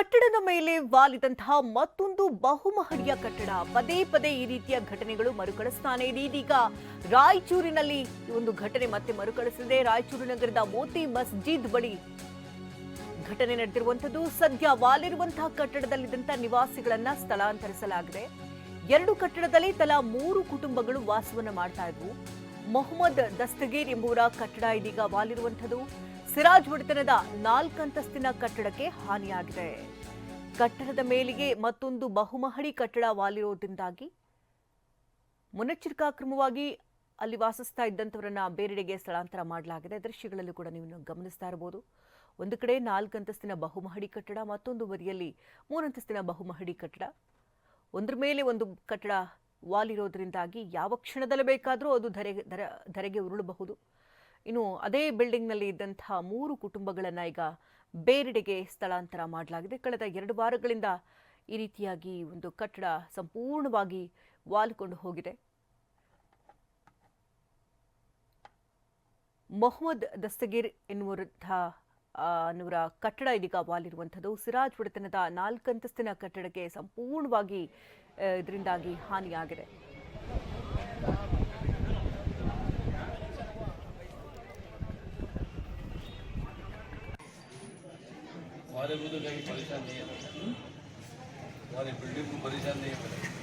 ಕಟ್ಟಡದ ಮೇಲೆ ವಾಲಿದಂತಹ ಮತ್ತೊಂದು ಬಹುಮಹಡಿಯ ಕಟ್ಟಡ. ಪದೇ ಪದೇ ಈ ರೀತಿಯ ಘಟನೆಗಳು ಮರುಕಳಿಸ್ತಾನೆ ಇದೆ ಇದೀಗ ರಾಯಚೂರಿನಲ್ಲಿ ಒಂದು ಘಟನೆ ಮತ್ತೆ ಮರುಕಳಿಸಿದೆ ರಾಯಚೂರು ನಗರದ ಮೋತಿ ಮಸ್ಜಿದ್ ಬಳಿ ಘಟನೆ ನಡೆದಿರುವಂತದ್ದು ಸದ್ಯ ವಾಲಿರುವಂತಹ ಕಟ್ಟಡದಲ್ಲಿದ್ದಂತಹ ನಿವಾಸಿಗಳನ್ನ ಸ್ಥಳಾಂತರಿಸಲಾಗಿದೆ. ಎರಡು ಕಟ್ಟಡದಲ್ಲಿ ತಲಾ ಮೂರು ಕುಟುಂಬಗಳು ವಾಸವನ್ನು ಮಾಡ್ತಾ ಇದ್ವು. ಮೊಹಮ್ಮದ್ ದಸ್ತಗೀರ್ ಎಂಬುವರ ಕಟ್ಟಡ ಇದೀಗ ವಾಲಿರುವಂಥದ್ದು. ಸಿರಾಜ್ ಒಡೆತನದ ನಾಲ್ಕಂತಸ್ತಿನ ಕಟ್ಟಡಕ್ಕೆ ಹಾನಿಯಾಗಿದೆ. ಕಟ್ಟಡದ ಮೇಲಿಗೆ ಮತ್ತೊಂದು ಬಹುಮಹಡಿ ಕಟ್ಟಡ ವಾಲಿರೋದ್ರಿಂದಾಗಿ ಮುನ್ನೆಚ್ಚರಿಕಾ ಕ್ರಮವಾಗಿ ಅಲ್ಲಿ ವಾಸಿಸ್ತಾ ಇದ್ದಂಥವರನ್ನ ಬೇರೆಡೆಗೆ ಸ್ಥಳಾಂತರ ಮಾಡಲಾಗಿದೆ. ದೃಶ್ಯಗಳಲ್ಲೂ ಕೂಡ ನೀವು ಗಮನಿಸ್ತಾ ಇರಬಹುದು. ಒಂದು ಕಡೆ ನಾಲ್ಕಂತಸ್ತಿನ ಬಹುಮಹಡಿ ಕಟ್ಟಡ, ಮತ್ತೊಂದು ಬದಿಯಲ್ಲಿ ಮೂರಂತಸ್ತಿನ ಬಹುಮಹಡಿ ಕಟ್ಟಡ. ಒಂದ್ರ ಮೇಲೆ ಒಂದು ಕಟ್ಟಡ ವಾಲಿರೋದ್ರಿಂದಾಗಿ ಯಾವ ಕ್ಷಣದಲ್ಲಿ ಬೇಕಾದರೂ ಅದು ಧರೆಗೆ ಧರ, ಧರೆಗೆ ಉರುಳಬಹುದು. ಇನ್ನು ಅದೇ ಬಿಲ್ಡಿಂಗ್ನಲ್ಲಿ ಇದ್ದಂಥ ಮೂರು ಕುಟುಂಬಗಳನ್ನು ಈಗ ಬೇರೆಡೆಗೆ ಸ್ಥಳಾಂತರ ಮಾಡಲಾಗಿದೆ. ಕಳೆದ ಎರಡು ವಾರಗಳಿಂದ ಈ ರೀತಿಯಾಗಿ ಒಂದು ಕಟ್ಟಡ ಸಂಪೂರ್ಣವಾಗಿ ವಾಲಿಕೊಂಡು ಹೋಗಿದೆ. ಮೊಹಮ್ಮದ್ ದಸ್ತಗಿರ್ ಎನ್ನುವಂಥ ಅನ್ನುವರ ಕಟ್ಟಡ ಇದೀಗ ವಾಲಿರುವಂಥದ್ದು ಸಿರಾಜ್ ಒಡೆತನದ ನಾಲ್ಕಂತಸ್ತಿನ ಕಟ್ಟಡಕ್ಕೆ ಸಂಪೂರ್ಣವಾಗಿ ಆ, ಇದರಿಂದಾಗಿ ಹಾನಿಯಾಗಿದೆ हमारे को तो कहीं परेशान नहीं है हमारी बिल्डिंग को परेशान नहीं है